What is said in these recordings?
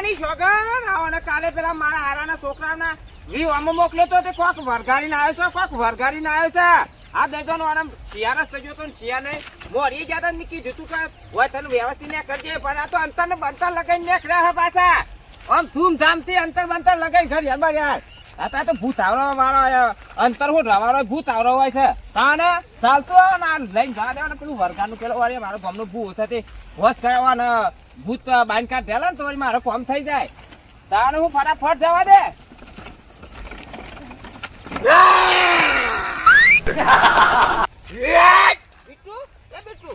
કમાવાની શોગન અને કાલે પેલા મારા હારાના છોકરાના વિવાહમાં મોકલ્યો તો તે કોક વરગાડીને આવ્યો છે, કોક વરગાડીને આવ્યો છે. આ દેજો આરામ શિયાળા ગયો તો શિયા નહીં. મોરી ગયા તા નીકળી જતું કે હોય તને વ્યવસ્થિત ને કરજે પણ આ તો અંતર ને બંતર લગાઈને નીકળ્યા છે પાછા. આમ ધૂમધામથી અંતર બંતર લગાઈ ઘર યાર યાર આ તો ભૂત આવરો વાળો અંતર હું રવાળો ભૂત આવરો હોય છે. તાને ચાલતું ને લઈને જવા દેવા ને પેલું વરગાનું પેલો વાળી મારો ગામનો ભૂ છે તે. હોશ કરવા ને ભૂત બાંધ કાઢ દેલા ને તો મારો કોમ થઈ જાય. તાને હું ફટાફટ જવા દે. બિટ્ટુ એ બિટ્ટુ.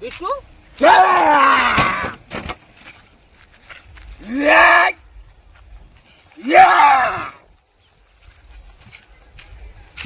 બિટ્ટુ?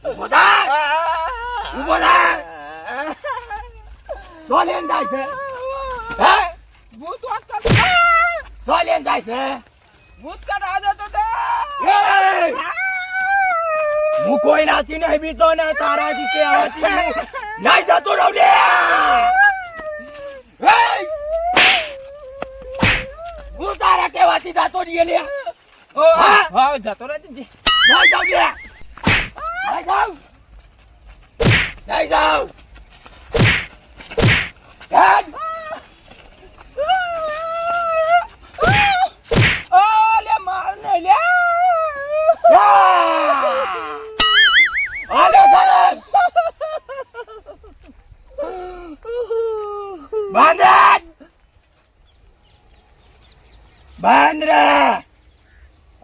ઊભો થા. તો લઈને જાય છે હે ભૂત વાત કર તો લઈને જાય છે ભૂત કાઢ આજે તો તે એ! હું કોઈ નહીં બીતો ને તારાથી કે આવાથી હું. નહીં જતો રહું એ! હું! તારા કહેવાથી જતો રહીએ લે હા? જતો રહે છે જઈ જાઉં લે જઈ જાઉં. જઈ જાઉં હેડ! ઓ લે માર ને લે યા! હાલો સરસ બાંધર બાંધર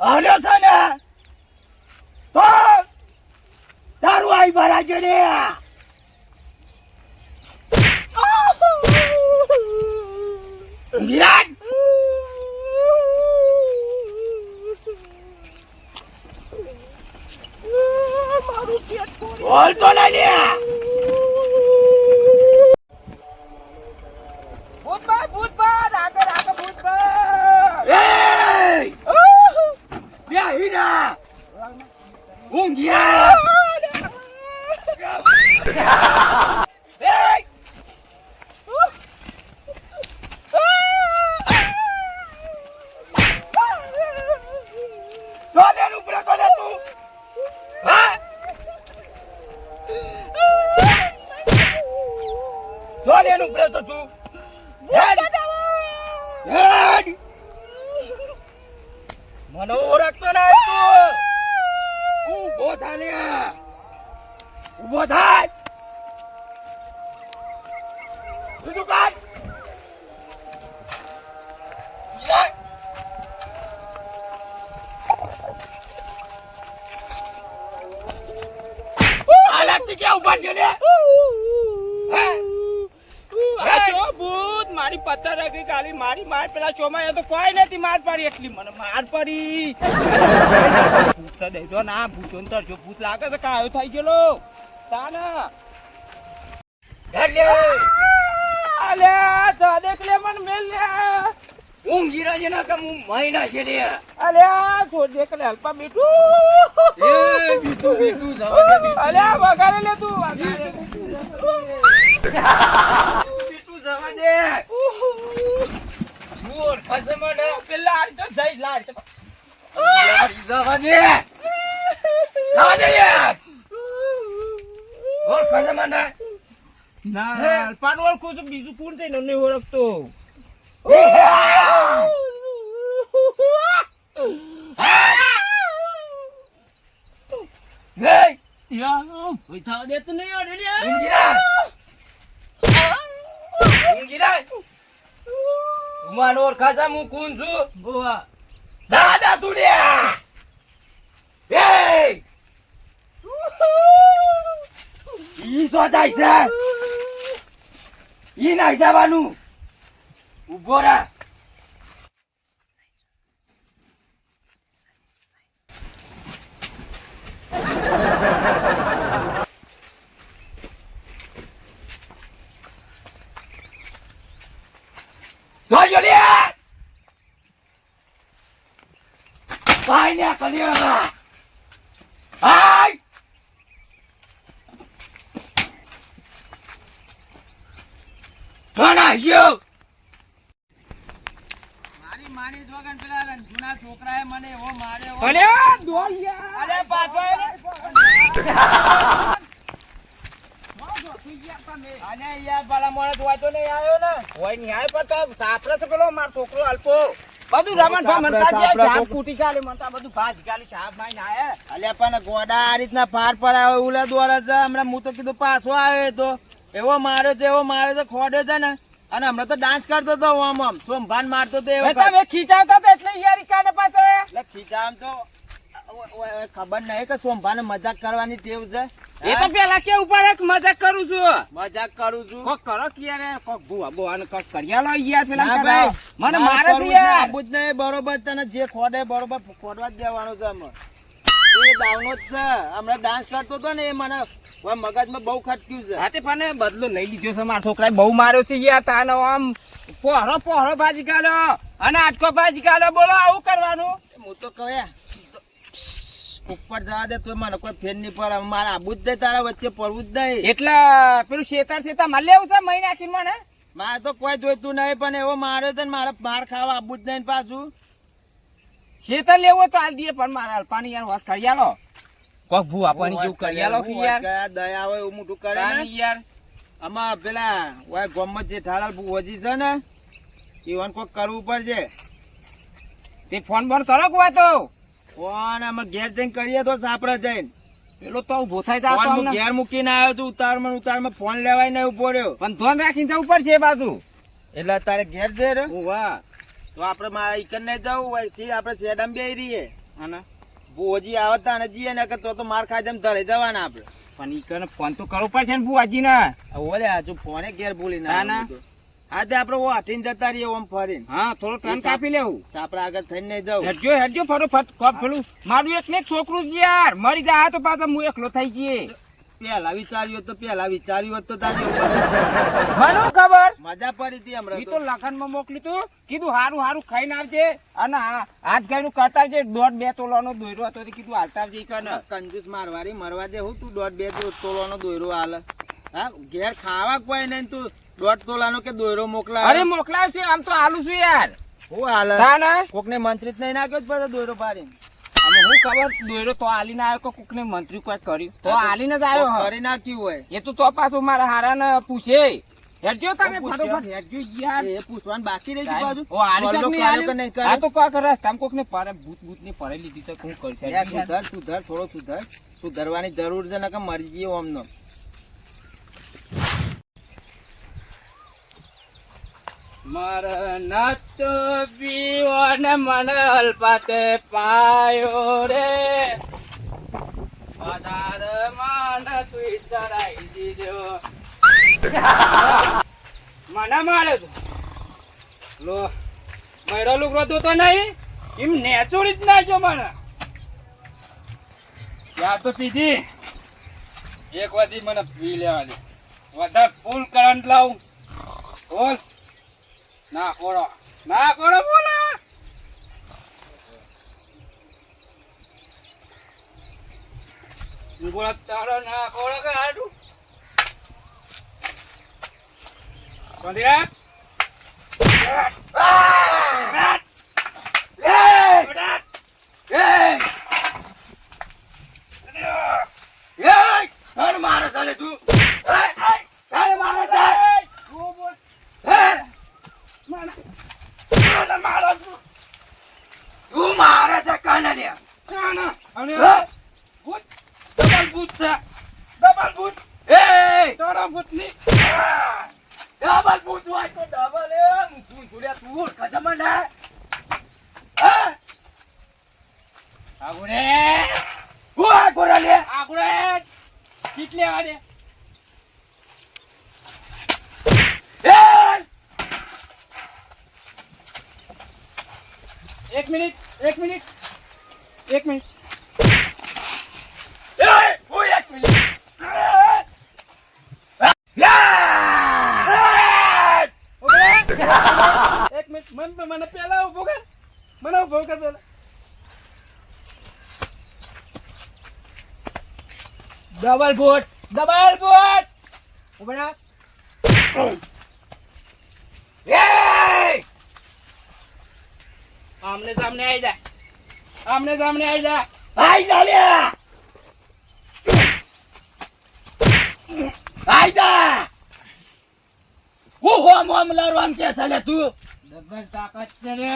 આવ્યો છે ને? તો તારું આઈ ભરા છે ને? વિરાટ મારું પેટ ફોડી બોલ તો નહીં ઊંઘી સોનેનું બ્રેકો લે તું હા સોનેનું બ્રેકો તું હેડ હેડ મને ઓળખતો નહીં ઊભો થા લે. હાલાકથી ક્યાં ઊભા છે? આ જો ભૂત મારી પથ્થર રગી કાલી મારી માર પેલા ચોમાયા તો કોઈ નથી માર પડી. એટલી મને માર પડી. ભૂત તો દેજો ના ભૂતો ને જો ભૂત લાગે તો કાયો થઈ ગયેલો. તાના. હેડ લે અલ્યા તો દેખ લે મન મેલ લે. હું ગીરાજી ના કે હું મહિના છે લે અલ્યા તો દેખ લે અલ્પા મીઠું. એ બીટુ બીટુ જાવ અલે વગાડે લે તું વગાડે બીટુ દે મોર ફસે મને પેલા આ તો જઈ લાડ તો. જવા દે જવા દે યાર મોર ફસે મને ના અલ્પાનું ઓળખું છું બીજું કોણ છે? ને નહીં ઓળખતો. હે? યા કોઈ થવા દેતું નહીં અરે લે ઊંઘી રાખ ઊંઘી રાખ તું મારો ઓળખા છે હું કોણ છું. બોવા. દાદા તુડિયા એ ઈ સો જાય છે? ઈ નાઈ જવાનું. ઊભો રા ભાઈ ને કલિયામાં હાય કોણ આવ્યો મારી માની જોગન પેલા જૂના છોકરાએ મને એવો માર્યો. દોડ યાર. અરે પાછો અને યાર ભલા માણસ હોય તો નહીં આવ્યો ને. હોય આવ્યો પણ તો સાપરે છે પેલો મારો છોકરો અલ્પો. બધું રમણ ભમણ સાપરે, કાઢી સાપરે કૂટી ચાલે મનતા બધું ભાજ ગાલી છાપ માઈને આયા. અલ્યા પણ ગોડા આ રીતના ફાર પડાવે ઉલા દોડે છે. હમણાં હું તો કીધું પાછો આવે તો. એવો માર્યો છે એવો માર્યો છે ખોડ્યો છે ને. અને હમણાં તો ડાન્સ કરતો હતો આમ આમ. સોમભાન મારતો હતો તમે ખીચાવતા હતા એટલે યાર કાને પાસે એટલે ખીચામ તો ખબર નહીં કે સોમભાને મજાક કરવાની ટેવ છે? એ તો પેલા કે ઉપર એક મજાક કરું છું? મજાક કરું છું. કોક કરો કે યાર કોક ભૂવા ભૂવા કોક કર્યા લો યાર પેલા ભાઈ, મને મારે છે યાર. જ નહીં, બરોબર તને જે ખોડે બરોબર ખોડવા જ દેવાનો છે અમે. એ દાવનો જ છે. હમણાં ડાન્સ કરતો હતો ને એ મને મગજમાં બહુ ખટક્યું છે. હાથે પણ બદલો લઈ લીધો છે મારા છોકરાએ બહુ માર્યો છે યાર તાનો આમ પોહરો પોહરો ભાજી કાઢો અને આટકો ભાજી કાઢો બોલો આવું કરવાનું? હું તો કહે ઉપર જવા દે તો મને કોઈ ફેર નહીં પડે. મારે આબુ જ તારા વચ્ચે પડવું જ નહીં. એટલે પેલું શેતર શેતા મારે લેવું છે મહિના આખી મને મારે તો કોઈ જોઈતું નહીં પણ એવો માર્યો છે ને મારે માર ખાવા આબુ જ નહીં પાછું. શેતર લેવો તો હાલ દઈએ પણ મારા અલ્પાની યાર વાત કરી આલો. કોક ભૂ આપવાની જેવું કરી આલો કે યાર. દયા હોય એવું મોટું કરે યાર. આમાં પેલા ઓય ગોમત જે ઠાલાલ ભુવજી છે ને ઈવન કોક કરવું પડશે તે ફોન બોન કરો કે હોય તો અમે ઘેર જઈને કરીએ તો સાપડે જઈને? પેલો તો ઊભો થાય તો હું ઘેર મૂકીને આવ્યો છું ઉતારમાં ઉતારમાં ફોન લેવાય ને ઊભો રહ્યો. પણ ધોન રાખીને જવું પડશે એ બાજુ. એટલે તારે ઘેર જઈ રહ્યો? વાહ. તો આપણે મારા ઈકન ને જવું હોયથી આપણે સેડમ બે રહીએ. અને? અને જઈએ ને તો તો માર ખાઈ જેમ ધરે જવાના આપણે. પણ ફોન તો કરવો પડશે ને ભુવાજી ને ઓલે હજુ ફોને ઘેર ભૂલી ના, ના. ના આપડે હાથીને જતા રહીએ ઓમ ફરીને. હા થોડો ટર્ન કાપી લેવું. આપડે આગળ થઈને નહીં જવું હેડજો હેડજો ફટોફટ કોપ પેલું મારું એક ને એક છોકરું જ યાર. મરી જાય તો પાછા હું એકલો થઈ જઈએ પેલા વિચાર્યું તો પેલા વિચાર્યું તો તારી મને ખબર? મજા પડી હતી હમણાં તો. લખનમાં મોકલી તું. કીધું હારું હારું ખાઈને આવજે. અને હાથ ગાયનું કરતા જે દોઢ બે તોલાનો દોયરો હતો કીધું હાલતા આવજે કંજૂસ મારવાડી મરવા દે હું તું દોઢ બે તોલાનો દોયરો હાલ. હા ઘેર ખાવા કોઈ નહીં તું દોઢ તોલાનો કે દોયરો મોકલા અરે મોકલાવ છે આમ તો હાલું છું યાર. હું હાલ. તા ને કોક ને મંત્રિત નહીં નાખ્યો જ પાછો દોયરો પાડી અમે હું ખબર? દોયરો તો હાલીને આવ્યો કે કોકને મંત્રી કોઈ કર્યું? તો હાલીને જ આવ્યો કરી નાખ્યું હોય. એ તો તો પાછું મારા હારાને પૂછે. હેડજો તમે પૂછ્યા? હેડજો યાર. એ પૂછવાનું બાકી રહી ગયું પાછું ઓ હાલી તક નહીં કર્યો નહીં કર્યો? આ તો કોક રસ્તામાં કોકને પરે ભૂતની પરે લીધી તો શું કરશે યાર, સુધર સુધર થોડો સુધર. સુધરવાની જરૂર છે ને કે મરી ગયો અમનો મરનત પીવન મનલ પાતે પાયો રે. પધાર માન તું ચરાઈ દીધો. મને મારે તું. લો મયરો લુકરો તો નહીં, એમ નેચોડી જ નાખ્યો મને. યા તો પીધી. એક વાદી મને પી લેવા દે. વધારે ફૂલ કરંટ લાવું. બોલ. ના કોળો ના કોળો બોલો બોલો તારો ના કોળો કે હાડું બંધિયા મારે સાલે તું એ, એ, કોણ મારે છે હે? તું મારે છે કોને લે હા? એ ડબલ ભૂત હોય તો ડબલ એ તું જોડ્યા તું કદમ ને હા હું આ ગોરા લે એ એક મિનિટ એક મિનિટ. એક મિનિટ. મને પેલા ઊભો કર. મને ઊભો કર પેલા. ડબલ બોટ ડબલ બોટ ઉભરા આમને સામને આવી જા. આમને સામને આવી જા. આઈ જા લે. આઈ જા. હું હો મોમ લડવામ કે છે લે તું. ડબલ તાકાત છે રે.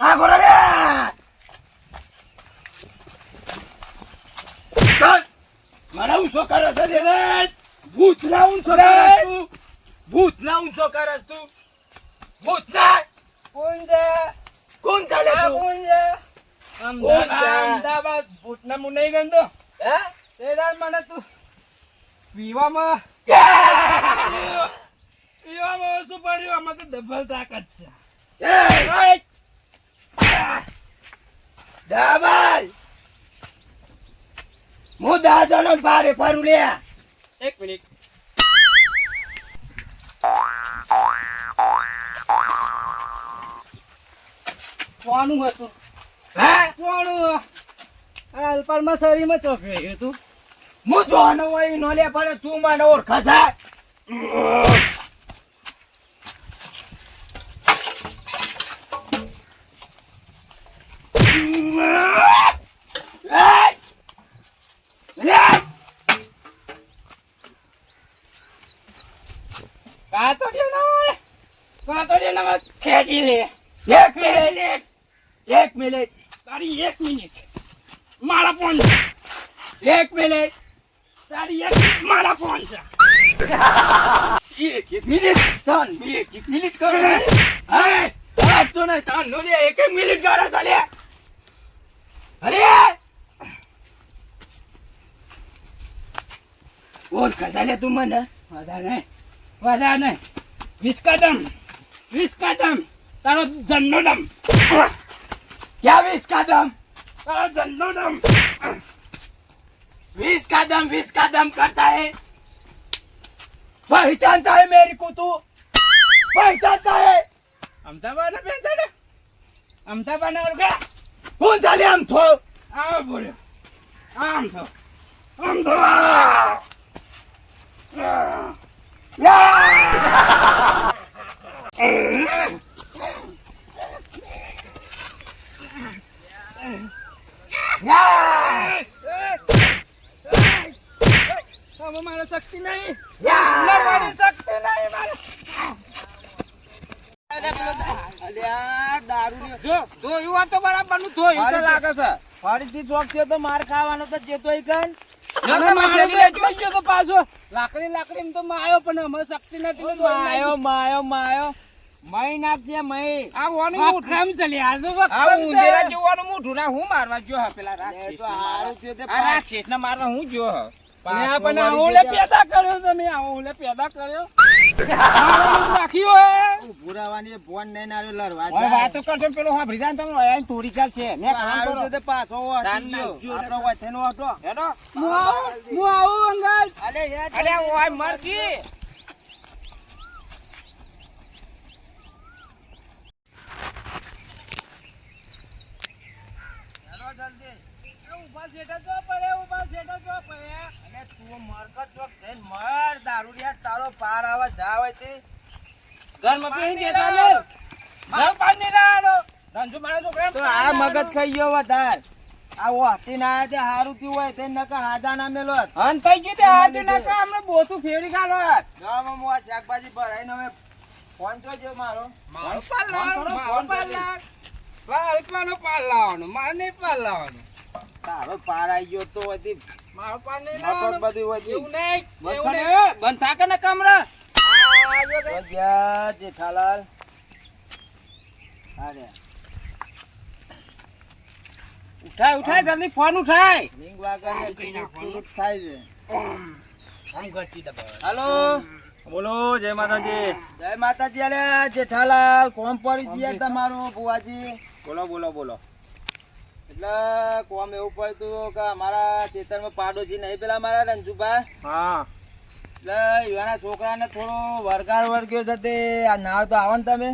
આ ગોરા લે ચાલ મને ઊંચો કરે છે રે ભૂત ના ઊંચો કરે તું? ભૂત ના ઊંચો કરે તું? કોણ છે? કોણ ચાલે તું? કોણ છે? અમદાવાદ. ભૂતના મું નહીં ગંદો હે? તેરા મને તું પીવામાં પીવામાં શું પડ્યું. આમાં તો ડબલ તાકાત છે. ડબલ! હું દાદાનો ભારે ફરું લે. એક મિનિટ. કોનું હતું? હે? કોનું? આ અલ્પાલમાં શરીરમાં ચોફી ગયું હતું હું જોનો હોય નો લે પર તું મને ઓળખા છે કાતોડિયો ના હોય કાતોડિયો ના ખેંચી લે. એક મિનિટ એક મિનિટ. તારી એક મિનિટ. મારા ફોન એક મિનિટ. તારી એક મારા ફોન છે. એક મિનિટ. ત્રણ એક એક મિનિટ કરો ને. હે આપતો નહીં. ત્રણ નો લે. એક મિનિટ કરો ચાલે. અરે! ઓળખા ચાલે તું મને? વધારે નહીં. વધારે નહીં. વીસ કદમ વીસ કદમ તારો જન્નો દમ क्या बीस कदम તારો જન્નો દમ बीस कदम बीस कदम करता है पहचानता है मेरे को तू पहचानता है અમદાવાદ ને પેન છે અમદાવાદ ને ઓળખા कौन साले हम थो આવો બોલ્યો આમ છો આમ તો હવે મારે શક્તિ નહીં. મારી શક્તિ નહીં મારે લાકડી લાકડી માયો પણ અમારે શક્તિ નથી માયો માયો માયો માયો નાખજે મહી આ વાનું મોઢું છે લે, આ તો વખત જોવાનું મોઢું ના હું મારવા જો હે પેલા રાક્ષસ હારું થયું તે આ રાક્ષસ ના મારવા હું જો હે. પાછો પણ વળી આવો લે જગ્યા. પેદા કર્યો તમે આવો લે પેદા કર્યો મારવાનું હે ભૂરાવાની ફોન નહીં નાર્યો લડવા હવે વાતો કરશો પેલો તમે કામ. થયું તે પાછો દાન વાટી ગયો. નાખ્યો. આપણો વચ્ચેનો હતો. હેડો. હું આવું હું આવું અંગલ અલે અલે ઓય મરકી હેડો જલ્દી. ઊભા શેઠા જો પડે ઊભા શેઠા જો પડે અલે તું મરકત ચોક થઈને મર દારૂડિયા પાર આવે જા હોય તે. ઘરમાં બેસી દેતા ને ઘર પાર નહીં રહેવાનો ધનસુ મારા છોકરા તો આ મગજ ખાઈ ગયો વધાર. આ વાટી ના તે હારું થયું હોય તે નકા હાજા ના મેલો હન થઈ ગઈ તે હાથ ના કા હમણાં બોતું ફેરી ખાલો ગામમાં હું આ શાકભાજી ભરાઈને હવે ફોન જોજો મારો. મારો પર ફોન મારો લાવ અલ્પાનો પાર લાવવાનો મારે નહીં પાર લાવવાનો. તારો પાર આવી ગયો તો હજી મારો પાર નહીં લાવવાનો. બધું હજી એવું નહીં બંધ એવું નહીં. બંધ થાકે ને કમરા? ગયા જેઠાલાલ. અરે ઉઠાય ઉઠાય જલ્દી ફોન ઉઠાય. રીંગ વાગા ને કઈ નાખવાનું? ટુડુક થાય છે. આમ ગચી દબાવે. હાલો. બોલો જય માતાજી. જય માતાજી અરે જેઠાલાલ કોમ પડી ગયા તમારું બુવાજી બોલો બોલો બોલો. એટલે કોમ એવું પડતું કે અમારા ચેતનમાં પાડોશી નહીં પેલા મારા રંજુભાઈ. હા. એટલે યુવાના છોકરાને થોડો વરગાડ વર્ગ્યો છે તે. આ નાવ તો આવો ને તમે.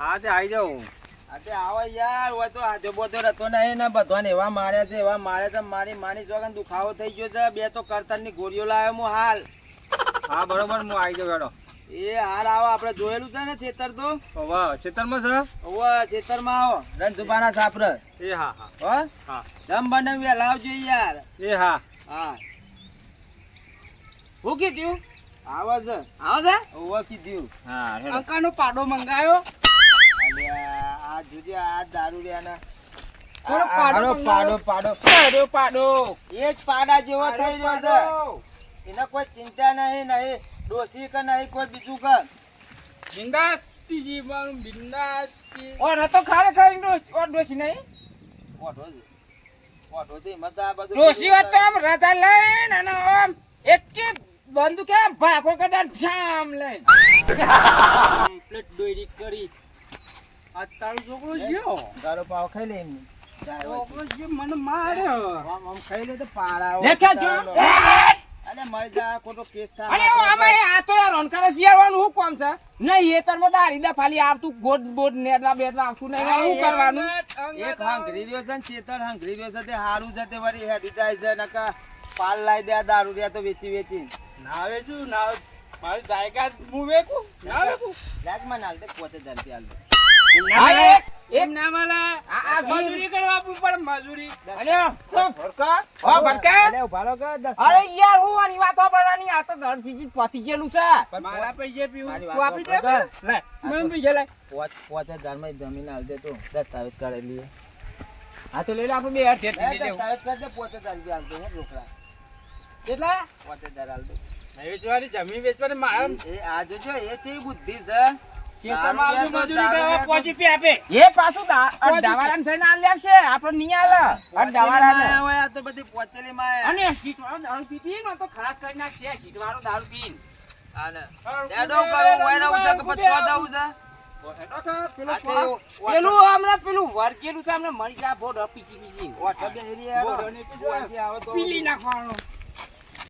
હા તે આવી જાઉં. આજે આવો યાર હોય તો હાજો બોધો રહેતો નહીં ને બધાને એવા માર્યા છે એવા માર્યા છે. મારી માની જોગન દુખાવો થઈ ગયો છે બે તો કરતરની ગોળીઓ લાવ્યો હું હાલ. હા બરોબર હું આવી જાઉં હેડો. એ હાર આવો આપણે જોયેલું છે ને ખેતર તો? વાહ ખેતરમાં છે? ઓવે ખેતરમાં આવો. રંજુબાના સાપર એ હા હા. હો? હા. જમ બને વહેલા યાર. એ હા. હા. હું કીધું આવો છે આવે છે કીધું હા. અંકાનો પાડો મંગાયો. અલ્યા આ જોજે આ દારૂ રહ્યા પાડો પાડો પાડો. પાડો પાડો. એ જ પાડા જેવો થઈ રહ્યો છે. એને કોઈ ચિંતા નહીં નહીં. ડોસી કે નહીં કોઈ બીજું કે? બિંદાસથી જીવવાનું બિંદાસ ઓ ન તો ખારી ડોશી ઓ ડોશી નહીં? ઓ છે ઓ છે એમાં તો બધું ડોશી વાત તો આમ રાજા લઈને અને આમ એક કે બંદૂક આમ ભાખો કરતા જામ લઈને. કમ્પ્લીટ દોરી કરી. આ તારું છોકરો ગયો ગારો પાવ ખાઈ લે એમની. છોકરો જે મને માર્યો. આમ આમ ખાઈ લે તો પાડા હોય. જો અરે મરી જા ખોટો કેસ થાય અરે આમાં આ તો યાર હું કોમ છે? નહીં એ તરમાં દારી દા ખાલી આવતું ગોડ બોડ નેટલા બેટલા આવતું નહીં કરવાનું? એક હાંગરી રહ્યો છે ને ચેતર હાંગરી રહ્યો છે તે હારું છે તે વળી હેડી જાય છે નકા પાલ લાઈ દે દારૂ રહ્યા તો વેચી વેચી. ના વેચું ના મારી જાયકા હું વેકું? ના વેકું? લાગમાં નાલ દે પોતે જલ્દી રૂપિયા આલ દે. એક ના મળે આ- આ મજૂરી કરવા આપવું મજૂરી. અરે ઓ ભરકા ઓ ભરકા અલે ઊભા કે અરે યાર હું આની વાતો કરવાની આ તો દસ બીજી પતી ગયેલું છે. મારા પૈસે પીવું. તું આપી દે લે મને પૈસા લે. પોચ પોચ હજારમાં જમીન આલ દે તો. દસ્તાવેજ કરેલી હા તો લઈ લે આપણે બે હાથ છે લઈ લેવું. પોચ હજાર રૂપિયા આલ દે રોકડા કેટલા પોચ હજાર આલ દે. જમીન વેચવાની મારા એ આ જોજો એ છે બુદ્ધિ છે. ખેતરમાં આવજો મજૂરી કરવા પહોંચી પી આપે. એ પાછું દા- અડધાવાળાને થઈને આ લેવશે આપણે નહીં આલે અડધાવાળાને. પોચેલી માં આ તો બધી પોચેલી માં અને સીટવાળો દારૂ પીતી ને તો ખલાસ કરી નાખશે સીટવાળો દારૂ પીને. આને. ડેડો કરવું હોય ને કે પછી તો જવું પેલું હમણાં પેલું વર્ગેલું છે હમણાં મરી જાય પીચી પીચી. બોરોની પીજો. તો પીલી નાખવાનો.